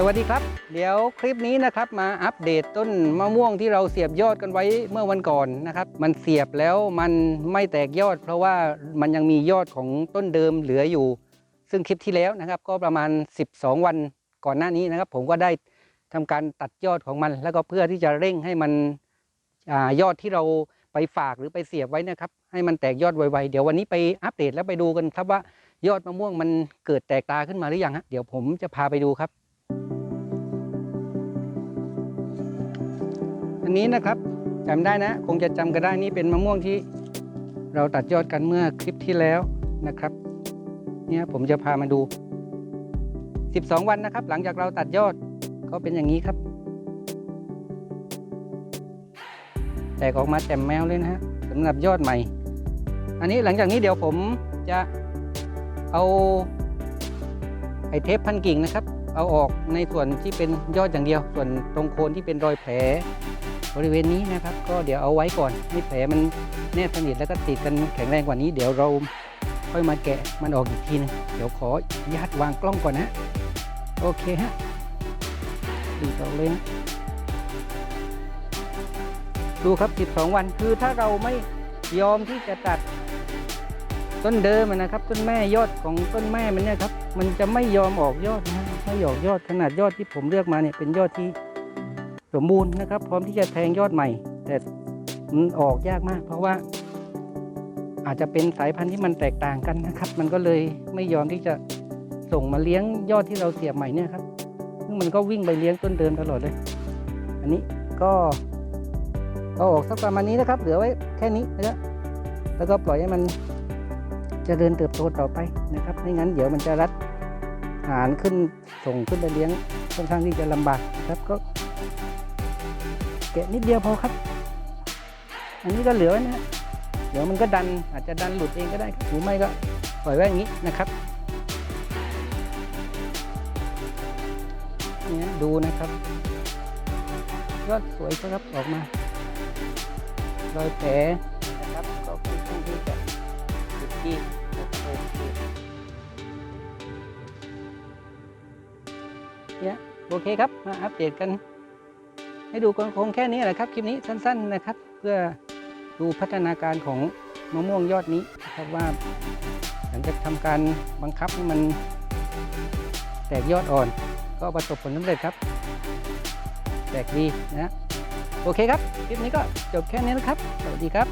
สวัสดีครับ เดี๋ยวคลิปนี้นะครับมาอัปเดตต้นมะม่วงที่เราเสียบยอดกันไว้เมื่อวันก่อนนะครับ มันเสียบแล้วมันไม่แตกยอด เพราะว่ามันยังมียอดของต้นเดิมเหลืออยู่ ซึ่งคลิปที่แล้วนะครับ ก็ประมาณ 12 วันก่อนหน้านี้นะครับ ผมก็ได้ทำการตัดยอดของมัน แล้วก็เพื่อที่จะเร่งให้มันอยอดที่เราไปฝากหรือไปเสียบไว้นะครับ ให้มันแตกยอดไวๆเดี๋ยววันนี้ไปอัปเดตแล้วไปดูกันครับว่ายอดมะม่วงมันเกิดแตกตาขึ้นมาหรือยังฮะเดี๋ยวผมจะพาไปดูครับ อันนี้นะครับจำได้นะ คงจะจำกันได้นี่เป็นมะม่วงที่เราตัดยอดกันเมื่อคลิปที่แล้วนะครับ เนี่ยผมจะพามาดู 12 วันนะครับ หลังจากเราตัดยอดก็เป็นอย่างนี้ครับ แตกออกมาแจ่มแมวเลยนะฮะสำหรับยอดใหม่ อันนี้หลังจากนี้เดี๋ยวผมจะเอาไอเทปพันกิ่งนะครับ เอาออกในส่วนที่เป็นยอดอย่างเดียว ส่วนตรงโคนที่เป็นรอยแผล บริเวณนี้นะครับ ก็เดี๋ยวเอาไว้ก่อนให้แผลมันแนบสนิทแล้วก็ติดกันแข็งแรงกว่านี้ เดี๋ยวเราค่อยมาแกะมันออกอีกทีนึงเดี๋ยวขอญาตวางกล้องก่อนนะ โอเคฮะดีต่อเลยนะดูครับ 12 วันคือถ้าเราไม่ยอมที่จะตัดต้นเดิมนะครับ ต้นแม่ยอดของต้นแม่มันเนี่ยครับ มันจะไม่ยอมออกยอดนะไม่ออกยอดขนาดยอดที่ผมเลือกมาเนี่ยเป็นยอดที่ สมบูรณ์นะครับ พร้อมที่จะแทงยอดใหม่ แต่มันออกยากมาก เพราะว่า อาจจะเป็นสายพันธุ์ที่มันแตกต่างกันนะครับ มันก็เลยไม่ยอมที่จะส่งมาเลี้ยงยอดที่เราเสียบใหม่เนี่ยครับซึ่งมันก็วิ่งไปเลี้ยงต้นเดิมตลอดเลย อันนี้ก็เอาออกสักประมาณนี้นะครับ เหลือไว้แค่นี้นะแล้วก็ปล่อยให้มันเจริญเติบโตต่อไปนะครับ ไม่งั้นเดี๋ยวมันจะรัดหารขึ้นส่งขึ้นไปเลี้ยงค่อนข้างที่จะลำบากนะครับ ก็ะนิดเดียวพอครับ อันนี้ก็เหลือนะฮะเดี๋ยวมันก็ดันอาจจะดันหลุดเองก็ได้ครับหรือไม่ก็ปล่อยไว้อย่างนี้นะครับนี่ดูนะครับยอดสวยครับออกมารอยแผลนะครับก็ค่อนข้างที่จะสุดที่โอเคเนี่ยโอเคครับมาอัปเดตกัน ให้ดูคงแค่นี้แหละครับคลิปนี้สั้น ๆนะครับ เพื่อดูพัฒนาการของมะม่วงยอดนี้นะครับว่าหลังจากทำการบังคับให้มันแตกยอดอ่อน ก็ประสบผลสำเร็จครับ แตกดีนะโอเคครับคลิปนี้ก็จบแค่นี้นะครับ สวัสดีครับ